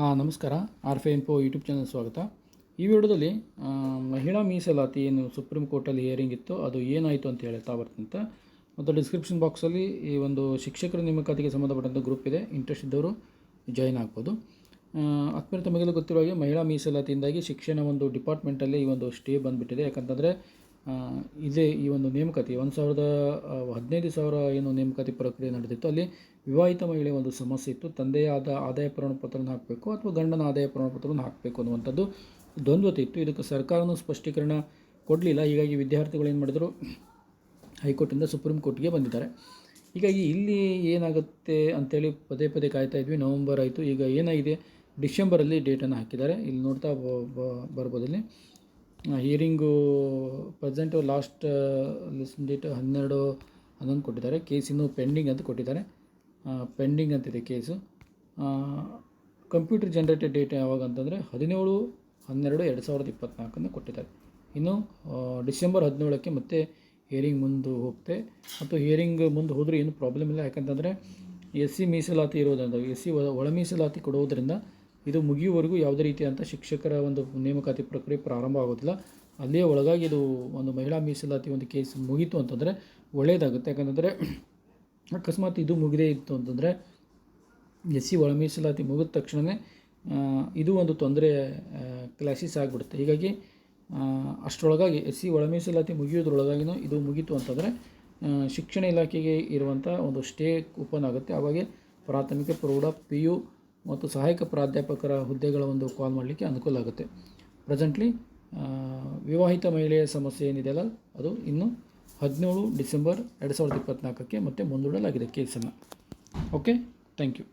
ಹಾಂ, ನಮಸ್ಕಾರ. ಆರ್ ಫೆ ಇನ್ಫೋ ಯೂಟ್ಯೂಬ್ ಚಾನಲ್ ಸ್ವಾಗತ. ಈ ವಿಡಿಯೋದಲ್ಲಿ ಮಹಿಳಾ ಮೀಸಲಾತಿ ಏನು ಸುಪ್ರೀಂ ಕೋರ್ಟಲ್ಲಿ ಹಿಯರಿಂಗ್ ಇತ್ತು, ಅದು ಏನಾಯಿತು ಅಂತ ಹೇಳ್ತಾ ಬರ್ತಂತ. ಮತ್ತು ಡಿಸ್ಕ್ರಿಪ್ಷನ್ ಬಾಕ್ಸಲ್ಲಿ ಈ ಒಂದು ಶಿಕ್ಷಕರ ನೇಮಕಾತಿಗೆ ಸಂಬಂಧಪಟ್ಟಂಥ ಗ್ರೂಪ್ ಇದೆ. ಇಂಟ್ರೆಸ್ಟ್ ಇದ್ದವರು ಜಾಯಿನ್ ಆಗ್ಬೋದು. ಅತ್ಯಂತ ಮಗಲು ಗೊತ್ತಿರುವಾಗ ಗೊತ್ತಿರೋ ಹಾಗೆ ಮಹಿಳಾ ಮೀಸಲಾತಿಯಿಂದಾಗಿ ಶಿಕ್ಷಣ ಒಂದು ಡಿಪಾರ್ಟ್ಮೆಂಟಲ್ಲಿ ಈ ಒಂದು ಸ್ಟೇ ಬಂದುಬಿಟ್ಟಿದೆ. ಯಾಕಂತಂದರೆ ಇದೇ ಈ ಒಂದು ನೇಮಕಾತಿ, ಒಂದು ಸಾವಿರದ ಹದಿನೈದು ಸಾವಿರ ಏನು ನೇಮಕಾತಿ ಪ್ರಕ್ರಿಯೆ ನಡೆದಿತ್ತು. ಅಲ್ಲಿ ವಿವಾಹಿತ ಮಹಿಳೆ ಒಂದು ಸಮಸ್ಯೆ ಇತ್ತು. ತಂದೆಯಾದ ಆದಾಯ ಪ್ರಮಾಣಪತ್ರನ ಹಾಕಬೇಕು ಅಥವಾ ಗಂಡನ ಆದಾಯ ಪ್ರಮಾಣಪತ್ರವನ್ನು ಹಾಕಬೇಕು ಅನ್ನುವಂಥದ್ದು ದ್ವಂದ್ವತೆ ಇತ್ತು. ಇದಕ್ಕೆ ಸರ್ಕಾರನೂ ಸ್ಪಷ್ಟೀಕರಣ ಕೊಡಲಿಲ್ಲ. ಹೀಗಾಗಿ ವಿದ್ಯಾರ್ಥಿಗಳು ಏನು ಮಾಡಿದರು? ಹೈಕೋರ್ಟಿಂದ ಸುಪ್ರೀಂ ಕೋರ್ಟ್ಗೆ ಬಂದಿದ್ದಾರೆ. ಹೀಗಾಗಿ ಇಲ್ಲಿ ಏನಾಗುತ್ತೆ ಅಂತೇಳಿ ಪದೇ ಪದೇ ಕಾಯ್ತಾ ಇದ್ವಿ. ನವಂಬರ್ ಆಯಿತು. ಈಗ ಏನಾಗಿದೆ? ಡಿಸೆಂಬರಲ್ಲಿ ಡೇಟನ್ನು ಹಾಕಿದ್ದಾರೆ. ಇಲ್ಲಿ ನೋಡ್ತಾ ಬರ್ಬೋದಲ್ಲಿ hearing present last list date ಹನ್ನೆರಡು ಹನ್ನೊಂದು ಕೊಟ್ಟಿದ್ದಾರೆ. ಕೇಸ್ ಇನ್ನೂ ಪೆಂಡಿಂಗ್ ಅಂತ ಕೊಟ್ಟಿದ್ದಾರೆ. ಪೆಂಡಿಂಗ್ ಅಂತಿದೆ ಕೇಸು ಕಂಪ್ಯೂಟರ್ ಜನ್ರೇಟೆಡ್ ಡೇಟ್ ಯಾವಾಗ ಅಂತಂದರೆ ಹದಿನೇಳು ಹನ್ನೆರಡು ಎರಡು ಸಾವಿರದ ಇಪ್ಪತ್ತ್ನಾಲ್ಕನ್ನು ಕೊಟ್ಟಿದ್ದಾರೆ. ಇನ್ನು ಡಿಸೆಂಬರ್ ಹದಿನೇಳಕ್ಕೆ ಮತ್ತೆ ಹಿಯರಿಂಗ್ ಮುಂದೆ ಹೋಗುತ್ತೆ ಮತ್ತು ಹಿಯರಿಂಗ್ ಮುಂದೆ ಹೋದರೆ ಏನು ಪ್ರಾಬ್ಲಮ್ ಇಲ್ಲ. ಯಾಕಂತಂದರೆ ಎಸ್ ಸಿ ಮೀಸಲಾತಿ ಇರೋದ್ರಿಂದ ಎಸ್ ಸಿ ಒಳ ಮೀಸಲಾತಿ ಕೊಡುವುದರಿಂದ ಇದು ಮುಗಿಯುವವರೆಗೂ ಯಾವುದೇ ರೀತಿಯಾದಂಥ ಶಿಕ್ಷಕರ ಒಂದು ನೇಮಕಾತಿ ಪ್ರಕ್ರಿಯೆ ಪ್ರಾರಂಭ ಆಗೋದಿಲ್ಲ. ಅಲ್ಲೇ ಒಳಗಾಗಿ ಇದು ಒಂದು ಮಹಿಳಾ ಮೀಸಲಾತಿ ಒಂದು ಕೇಸ್ ಮುಗೀತು ಅಂತಂದರೆ ಒಳ್ಳೆಯದಾಗುತ್ತೆ ಯಾಕಂತಂದರೆ ಅಕಸ್ಮಾತ್ ಇದು ಮುಗಿದೇ ಇತ್ತು ಅಂತಂದರೆ ಎಸ್ ಸಿ ಒಳ ಮೀಸಲಾತಿ ಮುಗಿದ ತಕ್ಷಣವೇ ಇದು ಒಂದು ತೊಂದರೆ ಕ್ಲಾಸಿಸ್ ಆಗಿಬಿಡುತ್ತೆ. ಹೀಗಾಗಿ ಅಷ್ಟರೊಳಗಾಗಿ ಎಸ್ ಸಿ ಒಳ ಮೀಸಲಾತಿ ಮುಗಿಯೋದ್ರೊಳಗಾಗಿನೂ ಇದು ಮುಗೀತು ಅಂತಂದರೆ ಶಿಕ್ಷಣ ಇಲಾಖೆಗೆ ಇರುವಂಥ ಒಂದು ಸ್ಟೇ ಓಪನ್ ಆಗುತ್ತೆ. ಅವಾಗೆ ಪ್ರಾಥಮಿಕ ಪ್ರೌಢ ಪಿ ಯು ಮತ್ತು ಸಹಾಯಕ ಪ್ರಾಧ್ಯಾಪಕರ ಹುದ್ದೆಗಳ ಒಂದು ಕಾಲ್ ಮಾಡಲಿಕ್ಕೆ ಅನುಕೂಲ ಆಗುತ್ತೆ. ಪ್ರೆಸೆಂಟ್ಲಿ ವಿವಾಹಿತ ಮಹಿಳೆಯ ಸಮಸ್ಯೆ ಏನಿದೆಯಲ್ಲ ಅದು ಇನ್ನು ಹದಿನೇಳು ಡಿಸೆಂಬರ್ ಎರಡು ಸಾವಿರದ ಇಪ್ಪತ್ತ್ನಾಲ್ಕಕ್ಕೆ ಮತ್ತೆ ಮುಂದೂಡಲಾಗಿದೆ ಕೇಸನ್ನು. Okay thank you